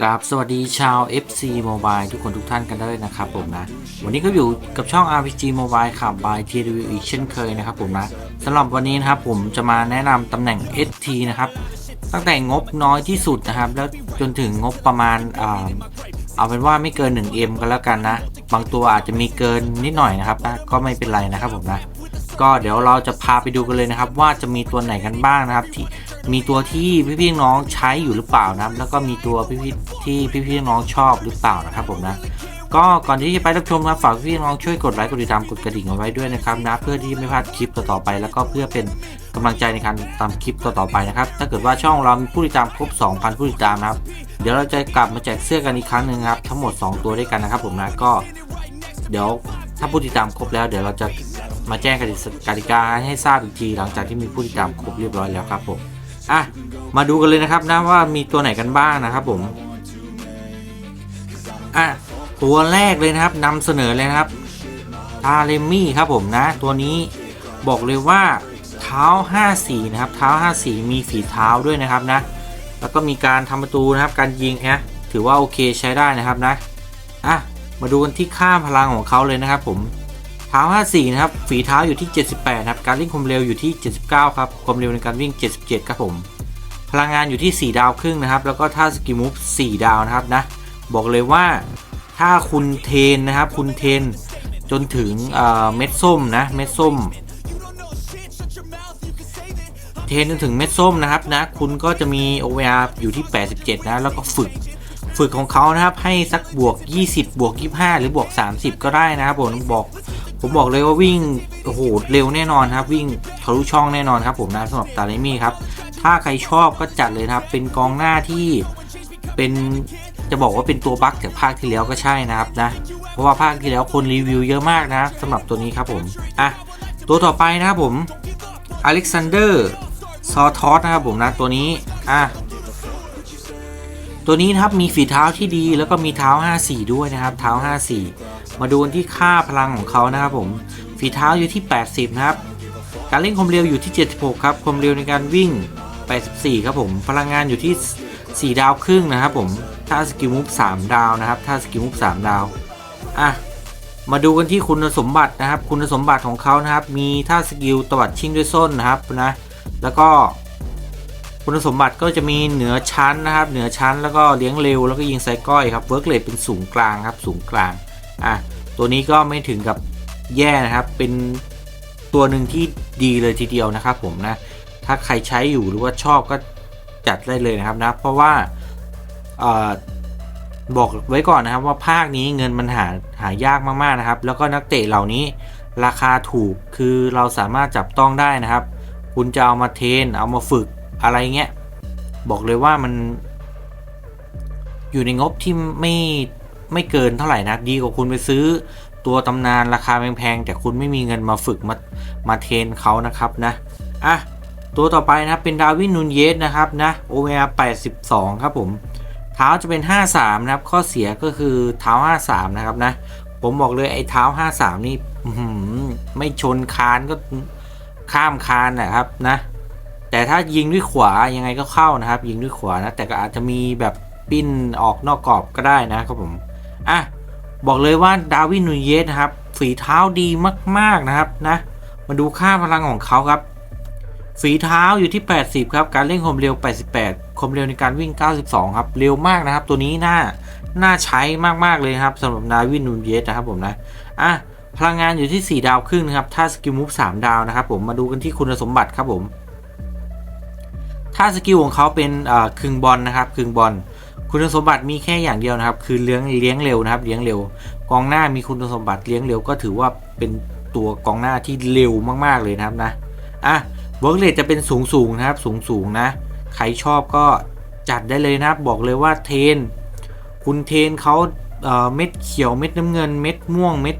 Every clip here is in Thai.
กราบสวัสดีชาว FC Mobile ทุกคนทุกท่านกันด้วยนะครับผมนะ วันนี้ก็อยู่กับช่อง RPG Mobile ขับ by TW อีกเช่นเคยนะครับผมนะสำหรับวันนี้นะครับผมจะมาแนะนำตำแหน่ง ST นะครับตั้งแต่งบน้อยที่สุดนะครับ แล้วจนถึงงบประมาณอ่าเอาเป็นว่าไม่เกิน 1M กันแล้วกันนะ บางตัวอาจจะมีเกินนิดหน่อยนะครับนะก็ไม่เป็นไรนะครับผมนะ ก็เดี๋ยวเราจะพาไปดูกันเลยนะครับ ว่าจะมีตัวไหนกันบ้างนะครับที่ มีตัวที่พี่ๆน้องใช้อยู่หรือเปล่านะแล้วก็มีตัวพี่ๆที่พี่ๆน้องชอบหรือเปล่านะครับผมนะก็ก่อนที่จะไปรับชมนะครับฝากพี่น้องช่วยกดไลค์กดติดตามกดกระดิ่งเอาไว้ด้วยนะครับนะเพื่อที่ไม่พลาดคลิปต่อๆไป แล้วก็เพื่อเป็นกำลังใจในการตามคลิปต่อๆไปนะครับ ถ้าเกิดว่าช่องเรามีผู้ติดตามครบ 2,000 ผู้ติดตามนะครับ เดี๋ยวเราจะกลับมาแจกเสื้อกันอีกครั้งหนึ่งครับทั้งหมด 2 ตัวด้วยกันนะครับ ผมนะก็เดี๋ยวถ้าผู้ติดตามครบแล้ว เดี๋ยวเราจะมาแจ้งกติกติกาให้ทราบอีกทีหลังจากที่มีผู้ติดตามครบเรียบร้อยแล้วครับผม อะ มาดูกันเลยนะครับนะว่ามีตัวไหนกันบ้างนะครับผม อะ ตัวแรกเลยนะครับนำเสนอเลยนะครับทาเลมี่ครับผมนะ ตัวนี้บอกเลยว่าเท้า 5 สีนะครับ เท้า 5 สีมีฝีเท้าด้วยนะครับนะ แล้วก็มีการทำประตูนะครับ การยิงนะถือว่าโอเคใช้ได้นะครับนะ อะ มาดูกันที่ค่าพลังของเขาเลยนะครับผม เท้า 54 นะครับ ฝีเท้าอยู่ที่ 78 นะครับ การวิ่งความเร็วอยู่ที่ 79 ครับความเร็วในการวิ่ง 77 ครับผม พลังงานอยู่ที่ 4 ดาวครึ่งนะครับ แล้วก็ท่าสกิมูฟ 4 ดาวนะครับนะ บอกเลยว่าถ้าคุณเทนนะครับ คุณเทนจนถึงเอ่อเม็ดส้มนะ เม็ดส้ม เทนจนถึงเม็ดส้มนะครับนะ คุณก็จะมี OVR อยู่ที่ 87 นะ แล้วก็ฝึกฝึกของเขานะครับให้สักบวก 20 บวก 25 หรือบวก 30 ก็ได้นะครับผมบอก ผมบอกเลยว่าวิ่งโอ้โหเร็วแน่นอนครับ วิ่งทะลุช่องแน่นอนครับ ผมนะสำหรับตาเลมี่ครับ ถ้าใครชอบก็จัดเลยครับ เป็นกองหน้าที่เป็นจะบอกว่าเป็นตัวบั๊กจากภาคที่แล้วก็ใช่นะครับนะ เพราะว่าภาคที่แล้วคนรีวิวเยอะมากนะสำหรับตัวนี้ครับผมอะตัวต่อไปนะครับผมอเล็กซานเดอร์ซอทอสนะครับผมนะตัวนี้อะตัวนี้นะครับมีฝีเท้าที่ดีแล้วก็มีเท้า 54 ด้วยนะครับ เท้า 54 มาดูกันที่ค่าพลังของเขานะครับผมฝีเท้าอยู่ที่ 80 นะครับ การเล่นความเร็วอยู่ที่ 76 ครับ ความเร็วในการวิ่ง 84 ครับผม พลังงานอยู่ที่ 4 ดาวครึ่งนะครับผม ถ้าสกิลมูฟ3ดาวนะครับ ถ้าสกิลมูฟ3ดาว อะ มาดูกันที่คุณสมบัตินะครับ คุณสมบัติของเขานะครับ มีท่าสกิลตวัดชิงด้วยส้นนะครับนะ แล้วก็คุณสมบัติก็จะมีเหนือชั้นนะครับ เหนือชั้นแล้วก็เลี้ยงเร็วแล้วก็ยิงไซก้อยครับเวิร์กเลทเป็นสูงกลางครับ สูงกลาง อะตัวนี้ก็ไม่ถึงกับแย่นะครับ เป็นตัวหนึ่งที่ดีเลยทีเดียวนะครับผมนะ ถ้าใครใช้อยู่หรือว่าชอบก็จัดได้เลยนะครับนะ เพราะว่าอบอกไว้ก่อนนะครับว่าภาคนี้เงินมันหาหายากมากๆนะครับ แล้วก็นักเตะเหล่านี้ราคาถูกคือเราสามารถจับต้องได้นะครับ คุณจะเอามาเทนเอามาฝึกอะไรเงี้ยบอกเลยว่ามัน อยู่ในงบที่ไม่ ไม่เกินเท่าไหร่นะดีกว่าคุณไปซื้อตัวตำนานราคาแพงๆแต่คุณไม่มีเงินมาฝึกมามาเทรนเขานะครับนะอะตัวต่อไปนะครับเป็นดาวินนูนเยสนะครับนะโอเมอา82 ครับผมเท้าจะเป็น 53 นะครับ ข้อเสียก็คือเท้า 53 นะครับนะผมบอกเลยไอ้เท้า 53 นี่ไม่ชนคานก็ข้ามคานนะครับนะ แต่ถ้ายิงด้วยขวายังไงก็เข้านะครับ ยิงด้วยขวานะแต่ก็อาจจะมีแบบปิ้นออกนอกกรอบก็ได้นะครับผม อะบอกเลยว่าดาวินนูเยสนะครับ ฝีเท้าดีมากๆนะครับนะ มาดูค่าพลังของเขาครับ ฝีเท้าอยู่ที่ 80 ครับ การเร่งคมเร็ว 88 คมเร็วในการวิ่ง 92 ครับ เร็วมากนะครับ ตัวนี้น่า น่าใช้มากๆเลยครับสำหรับดาวินนูเยสนะครับผมนะ อะ พลังงานอยู่ที่ 4 ดาวครึ่งนะครับ ถ้าสกิลมูฟ3ดาวนะครับผม มาดูกันที่คุณสมบัติครับผม ถ้าสกิลของเขาเป็นอ่าครึ่งบอลนะครับครึ่งบอล คุณสมบัติมีแค่อย่างเดียวนะครับ คือเลี้ยงเลี้ยงเร็วนะครับ เลี้ยงเร็ว กองหน้ามีคุณสมบัติเลี้ยงเร็วก็ถือว่าเป็นตัวกองหน้าที่เร็วมากๆเลยนะครับนะอะเวิร์กเลทจะเป็นสูงสูงนะครับ สูงสูงนะ ใครชอบก็จัดได้เลยนะครับ บอกเลยว่าเทน คุณเทนเขาเอ่อเม็ดเขียวเม็ดน้ำเงิน เม็ดม่วง เม็ด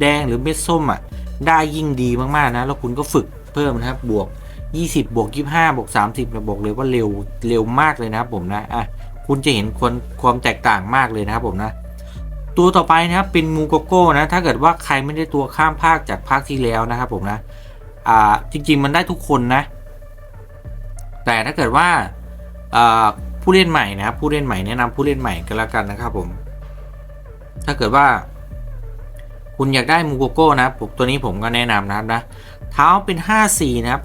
แดงหรือเม็ดส้มอะได้ยิ่งดีมากๆนะแล้วคุณก็ฝึกเพิ่มนะครับบวก 20 บวก 25 บวก 30นะบอกเลยว่าเร็วเร็วมากเลยนะครับผมนะอะ คุณจะเห็นความความแตกต่างมากเลยนะครับผมนะ ตัวต่อไปนะครับเป็นมูโกโก้นะ ถ้าเกิดว่าใครไม่ได้ตัวข้ามภาคจากภาคที่แล้วนะครับผมนะ อ่าจริง ๆ มันได้ทุกคนนะ แต่ถ้าเกิดว่าอ่าผู้เล่นใหม่นะครับผู้เล่นใหม่แนะนำผู้เล่นใหม่ก็แล้วกันนะครับผม ถ้าเกิดว่า คุณอยากได้มูโกโก้นะผมตัวนี้ผมก็แนะนำนะครับนะเท้าเป็น 54 นะครับ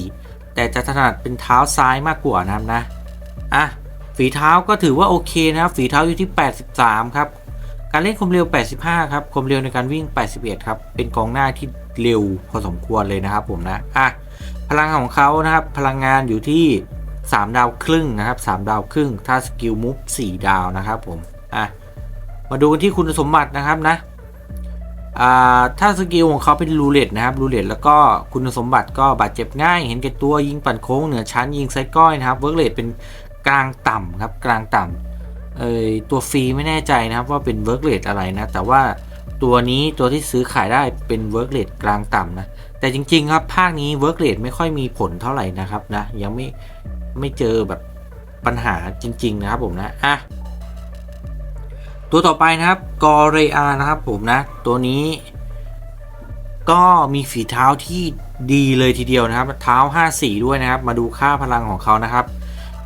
54 แต่จะถนัดเป็นเท้าซ้ายมากกว่านะครับนะ อะ ฝีเท้าก็ถือว่าโอเคนะครับฝีเท้าอยู่ที่ 83 ครับ การเล่นความเร็ว 85 ครับความเร็วในการวิ่ง 81 ครับ เป็นกองหน้าที่เร็วพอสมควรเลยนะครับผมนะอะพลังของเขานะครับ พลังงานอยู่ที่ 3 ดาวครึ่งนะครับ 3 ดาวครึ่ง ถ้าสกิลมุฟ4ดาวนะครับผมอะมาดูกันที่คุณสมบัตินะครับนะอ่าถ้าสกิลของเขาเป็นรูเล็ตนะครับรูเล็ตแล้วก็คุณสมบัติก็บาดเจ็บง่าย เห็นแก่ตัวยิงปั่นโค้งเหนือชั้นยิงไซก้อยนะครับเวิร์กเลตเป็น กลางต่ำครับกลางต่ำเอ่ยตัวฟรีไม่แน่ใจนะครับว่าเป็นเวิร์กเลตอะไรนะ แต่ว่าตัวนี้ตัวที่ซื้อขายได้เป็นเวิร์กเลตกลางต่ำนะ แต่จริง ๆ ครับ ภาคนี้เวิร์กเลตไม่ค่อยมีผลเท่าไหร่นะครับนะ ยังไม่ไม่เจอแบบปัญหาจริง ๆ นะครับผมนะอะตัวต่อไปนะครับกอเรอานะครับผมนะ ตัวนี้ก็มีฝีเท้าที่ดีเลยทีเดียวนะครับ เท้า 54 ด้วยนะครับ มาดูค่าพลังของเขานะครับ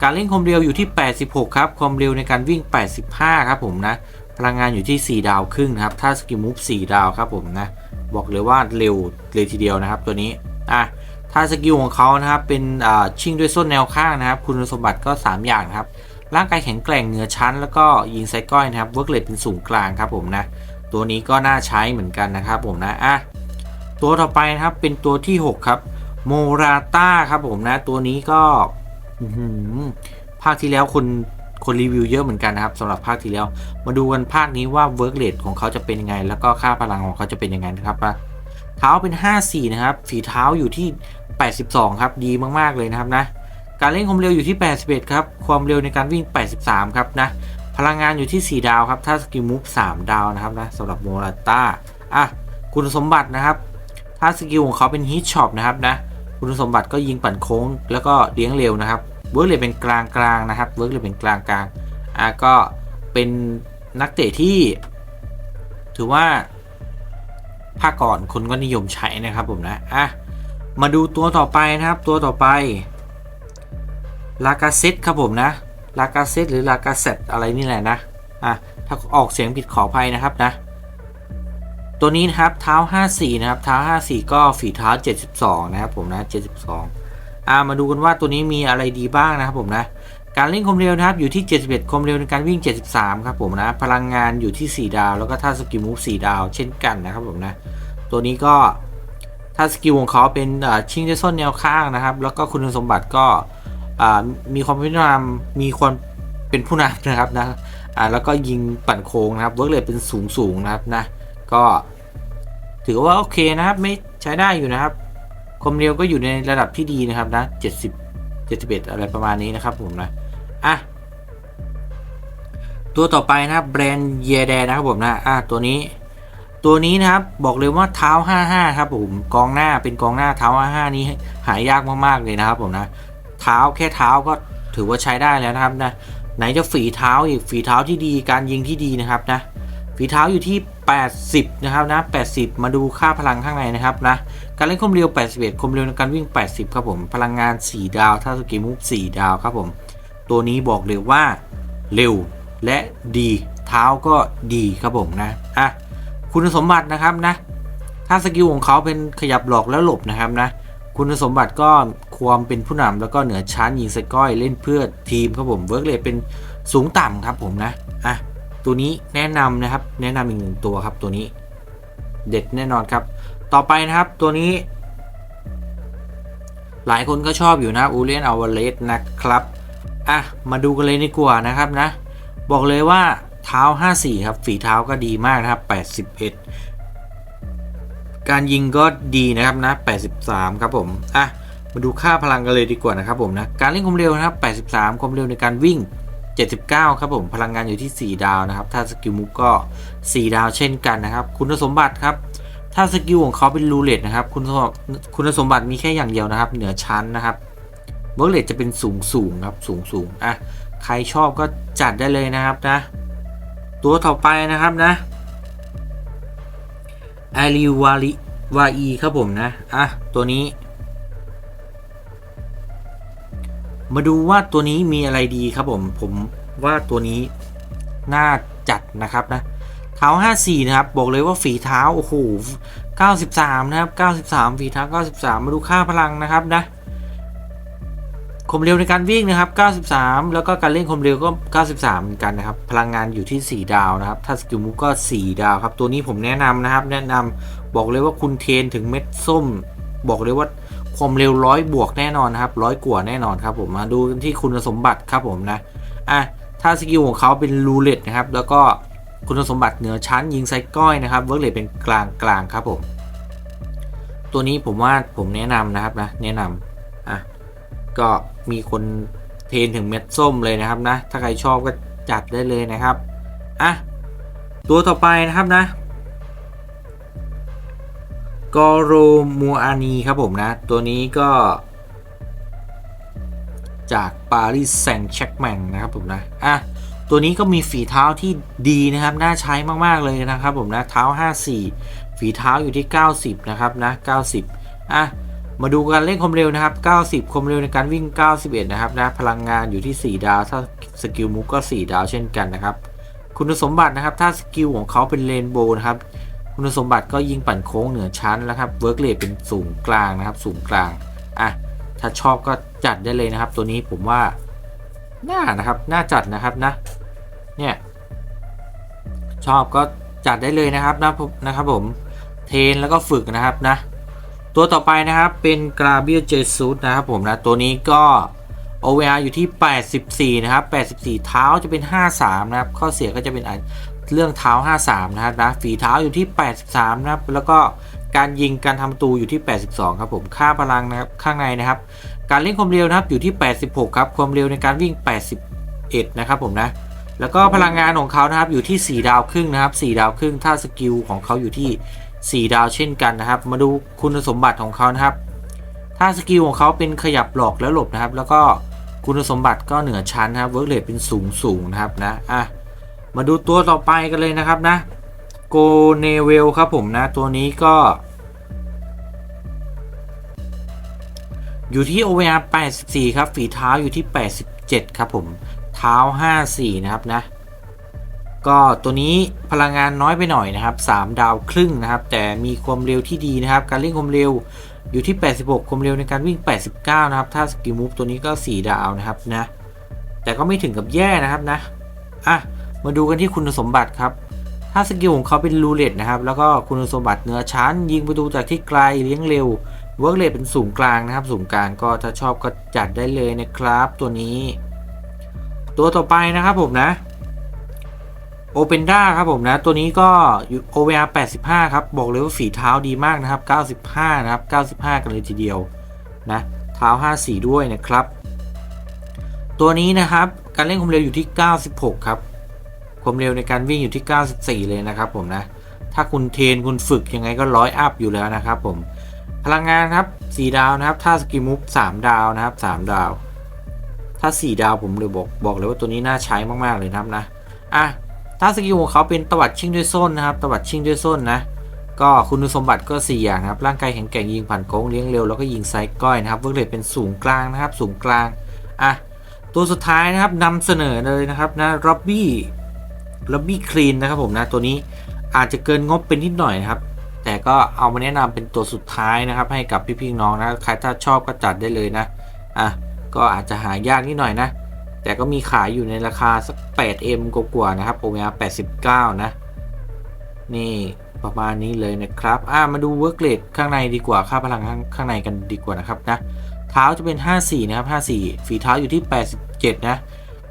การเล่นความเร็วอยู่ที่ 86 ครับความเร็วในการวิ่ง 85 ครับผมนะ พลังงานอยู่ที่ 4 ดาวครึ่งนะครับ ถ้าสกิลมูฟ 4 ดาวครับผมนะ บอกเลยว่าเร็วเลยทีเดียวนะครับตัวนี้ อะ ถ้าสกิลของเขานะครับ เป็นชิงด้วยส้นแนวข้างนะครับ คุณสมบัติก็ 3 อย่างนะครับ ร่างกายแข็งแกร่งเหนือชั้น แล้วก็ยิงไซก้อยนะครับ เวิร์กเลตเป็นสูงกลางครับผมนะ ตัวนี้ก็น่าใช้เหมือนกันนะครับผมนะ อะ ตัวต่อไปนะครับ เป็นตัวที่ 6 ครับ โมราต้าครับผมนะ ตัวนี้ก็ อื้อหือภาคที่แล้วคนคนรีวิวเยอะเหมือนกันนะครับสำหรับภาคที่แล้ว มาดูกันภาคนี้ว่าเวิร์กเลทของเขาจะเป็นยังไง แล้วก็ค่าพลังของเขาจะเป็นยังไงนะครับเท้าเป็น 54 นะครับฝีเท้าอยู่ที่ 82 ครับ ดีมากๆเลยนะครับนะ การเล่นความเร็วอยู่ที่ 81 ครับ ความเร็วในการวิ่ง 83 ครับนะ พลังงานอยู่ที่ 4 ดาวครับ ถ้าสกิลมูฟ 3 ดาวนะครับนะสำหรับโมราต้าอะคุณสมบัตินะครับ ถ้าสกิลของเขาเป็นฮิตช็อปนะครับนะ คุณสมบัติก็ยิงปั่นโค้ง แล้วก็เลี้ยงเร็วนะครับเวิร์กเลยเป็นกลางกลางนะครับเวิร์กเลยเป็นกลางกลางอะก็เป็นนักเตะที่ ถือว่าภาคก่อนคนก็นิยมใช้นะครับผมนะอะมาดูตัวต่อไปนะครับ ตัวต่อไปลากาเซตครับผมนะลากาเซตหรือลากาเซตอะไรนี่แหละนะอะถ้าออกเสียงผิดขออภัยนะครับนะ ตัวนี้นะครับเท้า 54 นะครับเท้า 54 ก็ฝีเท้า 72 นะครับผมนะ 72อ่ามาดูกันว่าตัวนี้มีอะไรดีบ้างนะครับผมนะการเล่นคมเร็วนะครับอยู่ที่ 71คมเร็วในการวิ่ง 73 ครับผมนะพลังงานอยู่ที่ 4 ดาว แล้วก็ถ้าสกิลมูฟ4ดาว เช่นกันนะครับผมนะตัวนี้ก็ถ้าสกิลของเขาเป็นชิงด้ส้นแนวข้างนะครับ แล้วก็คุณสมบัติก็มีความเป็นผู้นำมีความเป็นผู้นำนะครับนะแล้วก็ยิงปั่นโค้งนะครับเวิร์กเลยเป็นสูงสูงนะครับนะ ก็ถือว่าโอเคนะครับไม่ใช้ได้อยู่นะครับความเร็วก็อยู่ในระดับที่ดีนะครับนะ70 71 อะไรประมาณนี้นะครับผมนะอะตัวต่อไปนะครับแบรนด์เยแดนะครับผมนะอะตัวนี้ ตัวนี้นะครับบอกเลยว่าเท้า 55 ครับผมกองหน้าเป็นกองหน้าเท้า 55 นี้หายากมากๆเลยนะครับผมนะเท้าแค่เท้าก็ถือว่าใช้ได้แล้วนะครับนะไหนจะฝีเท้าอีกฝีเท้าที่ดีการยิงที่ดีนะครับนะ ฝีเท้าอยู่ที่ 80 นะครับนะ 80 มาดูค่าพลังข้างในนะครับนะ การเล่นคมเร็ว 81 คมเร็วในการวิ่ง 80 ครับผม พลังงาน 4 ดาว ถ้าสกิลมูฟ4ดาวครับผม ตัวนี้บอกเลยว่าเร็วและดีเท้าก็ดีครับผมนะ อะ คุณสมบัตินะครับนะ ถ้าสกิลของเขาเป็นขยับหลอกแล้วหลบนะครับนะ คุณสมบัติก็ความเป็นผู้นำแล้วก็เหนือชั้นยิงสก้อยเล่นเพื่อทีมครับผม เวิร์กเลยเป็นสูงต่ำครับผมนะ อะ ตัวนี้แนะนำนะครับ แนะนำอีกหนึ่งตัวครับตัวนี้ เด็ดแน่นอนครับ ต่อไปนะครับตัวนี้ หลายคนก็ชอบอยู่นะอูเลียนอวเลสนะครับอะมาดูกันเลยดีกว่านะครับนะ บอกเลยว่าเท้า 54 ครับ ฝีเท้าก็ดีมากนะครับ 81 การยิงก็ดีนะครับนะ 83 ครับผมอะมาดูค่าพลังกันเลยดีกว่านะครับผมนะ การเล่นความเร็วนะครับ 83 ความเร็วในการวิ่ง 79 ครับผม พลังงานอยู่ที่ 4 ดาวนะครับ ถ้าสกิลมุกก็ 4 ดาวเช่นกันนะครับ คุณสมบัติครับ ถ้าสกิลของเขาเป็นรูเลตนะครับ คุณสมบัติคุณสมบัติมีแค่อย่างเดียวนะครับ เหนือชั้นนะครับเบอร์เลตจะเป็นสูงสูงครับ สูงสูงอะ ใครชอบก็จัดได้เลยนะครับนะ ตัวต่อไปนะครับนะอาริวาริวาอีครับผมนะ อะ ตัวนี้ มาดูว่าตัวนี้มีอะไรดีครับผม ผมว่าตัวนี้น่าจัดนะครับนะเท้า 54 นะครับ บอกเลยว่าฝีเท้า โอ้โห 93 นะครับ 93 ฝีเท้า 93 มาดูค่าพลังนะครับนะคมเร็วในการวิ่งนะครับ 93 แล้วก็การเล่นคมเร็วก็ 93 เหมือนกันนะครับ พลังงานอยู่ที่ 4 ดาวนะครับ ถ้าสกิลมูฟก็ 4 ดาวครับ ตัวนี้ผมแนะนำนะครับ แนะนำบอกเลยว่าคุณเทนถึงเม็ดส้ม บอกเลยว่า ความเร็วร้อยบวกแน่นอนนะครับร้อยกว่าแน่นอนครับผมมาดูที่คุณสมบัติครับผมนะอะถ้าสกิลของเขาเป็นรูเล็ตนะครับแล้วก็คุณสมบัติเหนือชั้นยิงไซก้อยนะครับเวิร์กเลทเป็นกลางกลางครับผม ตัวนี้ผมว่าผมแนะนำนะครับนะแนะนำอะก็มีคนเทนถึงเม็ดส้มเลยนะครับนะถ้าใครชอบก็จัดได้เลยนะครับอะตัวต่อไปนะครับนะ กอโรมูอานีครับผมนะ ตัวนี้ก็ จากปารีสแซงต์แชกแมงนะครับผมนะ อะ ตัวนี้ก็มีฝีเท้าที่ดีนะครับ น่าใช้มากๆเลยนะครับผมนะ เท้า 54 ฝีเท้าอยู่ที่ 90 นะครับนะ 90 อะ มาดูการเล่นความเร็วนะครับ 90 ความเร็วในการวิ่ง 91 นะครับนะ พลังงานอยู่ที่ 4 ดาว ถ้าสกิลมูฟก็ 4 ดาวเช่นกันนะครับ คุณสมบัตินะครับ ถ้าสกิลของเขาเป็นเรนโบว์นะครับ คุณสมบัติก็ยิงปั่นโค้งเหนือชั้นแล้วครับเวิร์กเลทเป็นสูงกลางนะครับ สูงกลางอะถ้าชอบก็จัดได้เลยนะครับ ตัวนี้ผมว่าน่านะครับน่าจัดนะครับนะ เนี่ย ชอบก็จัดได้เลยนะครับนะผมนะครับผมเทนแล้วก็ฝึกนะครับนะ ตัวต่อไปนะครับเป็นกราเบียเจซูสนะครับผมนะตัวนี้ก็ OVR อยู่ที่ 84 นะครับ 84 เท้าจะเป็น 53 นะครับ ข้อเสียก็จะเป็น เรื่องเท้า 53 นะครับนะฝีเท้าอยู่ที่ 83 นะครับ แล้วก็การยิงการทำประตูอยู่ที่ 82 ครับผม ค่าพลังนะครับ ข้างในนะครับ การเล่นความเร็วนะครับอยู่ที่ 86 ครับ ความเร็วในการวิ่ง 81 นะครับผมนะ แล้วก็พลังงานของเขานะครับอยู่ที่ 4 ดาวครึ่งนะครับ 4 ดาวครึ่ง ถ้าสกิลของเขาอยู่ที่ 4 ดาวเช่นกันนะครับ มาดูคุณสมบัติของเขานะครับ ถ้าสกิลของเขาเป็นขยับหลอกแล้วหลบนะครับ แล้วก็คุณสมบัติก็เหนือชั้นนะครับ เวิร์กเลทเป็นสูงสูงนะครับนะ อะ มาดูตัวต่อไปกันเลยนะครับนะโกเนเวลครับผมนะ ตัวนี้ก็ อยู่ที่ OVR 84 ครับ ฝีเท้าอยู่ที่ 87 ครับผมเท้า 54 นะครับนะ ก็ตัวนี้พลังงานน้อยไปหน่อยนะครับ 3 ดาวครึ่งนะครับ แต่มีความเร็วที่ดีนะครับ การเล่นความเร็วอยู่ที่ 86 ความเร็วในการวิ่ง 89 นะครับ ถ้าสกิลมูฟตัวนี้ก็ 4 ดาวนะครับนะ แต่ก็ไม่ถึงกับแย่นะครับนะ อะ มาดูกันที่คุณสมบัติครับ ถ้าสกิลของเขาเป็นรูเล็ตนะครับ แล้วก็คุณสมบัติเนื้อชั้น ยิงประตูจากที่ไกลเลี้ยงเร็วเวิร์กเลทเป็นสูงกลางนะครับ สูงกลางก็ถ้าชอบก็จัดได้เลยนะครับ ตัวนี้ ตัวต่อไปนะครับผมนะโอเปนด้าครับผมนะตัวนี้ก็อยู่ OVR 85 ครับ บอกเลยว่าฝีเท้าดีมากนะครับ 95 นะครับ 95 กันเลยทีเดียวนะเท้า 54 ด้วยนะครับ ตัวนี้นะครับการเล่นความเร็วอยู่ที่ 96 ครับ ความเร็วในการวิ่งอยู่ที่ 94 เลยนะครับผมนะ ถ้าคุณเทรนคุณฝึกยังไงก็ร้อยอัพอยู่แล้วนะครับผม พลังงานครับ 4 ดาวนะครับ ถ้าสกิมูฟ3ดาวนะครับ 3 ดาว ถ้า 4 ดาวผมเลยบอกบอกเลยว่าตัวนี้น่าใช้มากๆเลยนะครับนะ อะ ถ้าสกิลของเขาเป็นตวัดชิงด้วยส้นนะครับตวัดชิงด้วยส้นนะ ก็คุณสมบัติก็ 4 อย่างนะครับ ร่างกายแข็งแกร่งยิงผ่านโค้งเลี้ยงเร็วแล้วก็ยิงไซด์ก้อยนะครับเวิร์กเรทเป็นสูงกลางนะครับ สูงกลาง อะ ตัวสุดท้ายนะครับนำเสนอเลยนะครับนะร็อบบี้ ร็อบบี้คลีนนะครับผมนะตัวนี้อาจจะเกินงบเป็นนิดหน่อยนะครับ แต่ก็เอามาแนะนำเป็นตัวสุดท้ายนะครับ ให้กับพี่ๆน้องนะใครถ้าชอบก็จัดได้เลยนะอะก็อาจจะหายากนิดหน่อยนะ แต่ก็มีขายอยู่ในราคาสัก 8M กว่าๆนะครับ OMR 89 นะ นี่ประมาณนี้เลยนะครับอ่ามาดูเวิร์กเลทข้างในดีกว่าค่าพลังข้างข้างในกันดีกว่านะครับนะเท้าจะเป็น 54 นะครับ 54 ฝีเท้าอยู่ที่ 87 นะ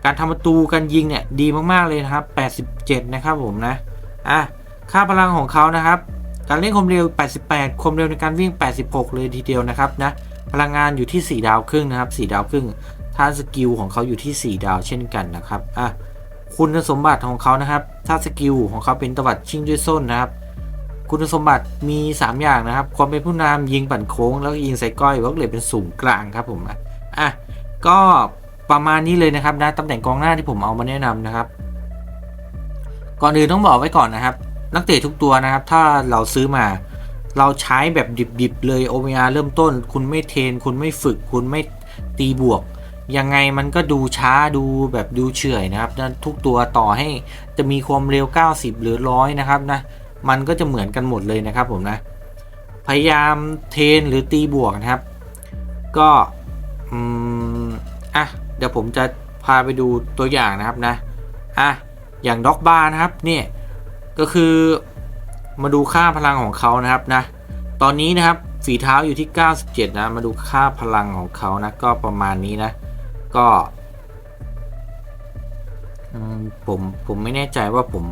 การทำประตูการยิงเนี่ยดีมากๆเลยนะครับ 87 นะครับผมนะ อะ ค่าพลังของเขานะครับ การเล่นความเร็ว 88 ความเร็วในการวิ่ง 86 เลยทีเดียวนะครับนะ พลังงานอยู่ที่ 4 ดาวครึ่งนะครับ 4 ดาวครึ่งถ้าสกิลของเขาอยู่ที่ 4 ดาวเช่นกันนะครับ อะ คุณสมบัติของเขานะครับถ้าสกิลของเขาเป็นตวัดชิงด้วยส้นนะครับ คุณสมบัติมี 3 อย่างนะครับ ความเป็นผู้นำยิงปั่นโค้ง แล้วก็ยิงใส่ก้อยวักเลยเป็นสูงกลางครับผม อะอะก็ ประมาณนี้เลยนะครับนะตำแหน่งกองหน้าที่ผมเอามาแนะนำนะครับ ก่อนอื่นต้องบอกไว้ก่อนนะครับ นักเตะทุกตัวนะครับ ถ้าเราซื้อมา เราใช้แบบดิบๆเลย OVR เริ่มต้น คุณไม่เทรนคุณไม่ฝึก คุณไม่ตีบวกยังไงมันก็ดูช้าดูแบบดูเฉื่อยนะครับนะทุกตัวต่อให้จะมีความเร็ว 90 หรือร้อยนะครับนะมันก็จะเหมือนกันหมดเลยนะครับผมนะพยายามเทนหรือตีบวกนะครับ ก็อืมอะ เดี๋ยวผมจะพาไปดูตัวอย่างนะครับนะอะอย่างด็อกบาร์นะครับเนี่ยก็คือมาดูค่าพลังของเขานะครับนะตอนนี้นะครับฝีเท้าอยู่ที่ 97 นะ มาดูค่าพลังของเขานะ ก็ประมาณนี้นะ ก็ผมผมไม่แน่ใจว่าผม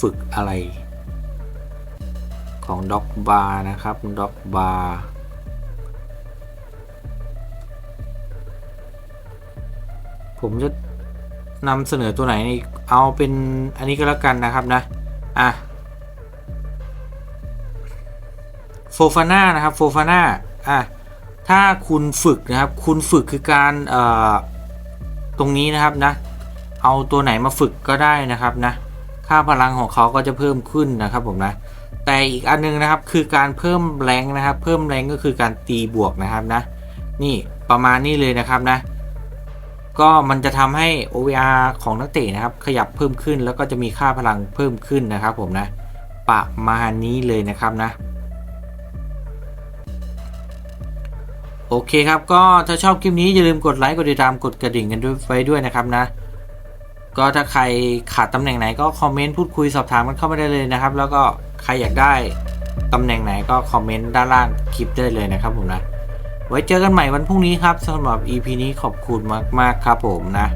ฝึกอะไร ของด็อกบาร์นะครับด็อกบาร์ ผมจะนำเสนอตัวไหนนี่เอาเป็นอันนี้ก็แล้วกันนะครับนะ อะโฟฟาน่านะครับโฟฟาน่าอะถ้าคุณฝึกนะครับ คุณฝึกคือการเอ่อตรงนี้นะครับนะ เอาตัวไหนมาฝึกก็ได้นะครับนะ ค่าพลังของเขาก็จะเพิ่มขึ้นนะครับผมนะ แต่อีกอันนึงนะครับคือการเพิ่มแรงนะครับ เพิ่มแรงก็คือการตีบวกนะครับนะ นี่ประมาณนี้เลยนะครับนะ ก็มันจะทำให้ OVR ของนักเตะนะครับ ขยับเพิ่มขึ้นแล้วก็จะมีค่าพลังเพิ่มขึ้นนะครับผมนะประมาณนี้เลยนะครับนะ โอเคครับก็ถ้าชอบคลิปนี้ อย่าลืมกดไลค์กดติดตามกดกระดิ่งกันด้วยไว้ด้วยนะครับนะ ก็ถ้าใครขาดตำแหน่งไหนก็คอมเมนต์พูดคุยสอบถามกันเข้ามาได้เลยนะครับ แล้วก็ใครอยากได้ตำแหน่งไหนก็คอมเมนต์ด้านล่างคลิปได้เลยนะครับผมนะ ไว้เจอกันใหม่วันพรุ่งนี้ครับสำหรับ EP นี้ขอบคุณมากๆครับผมนะ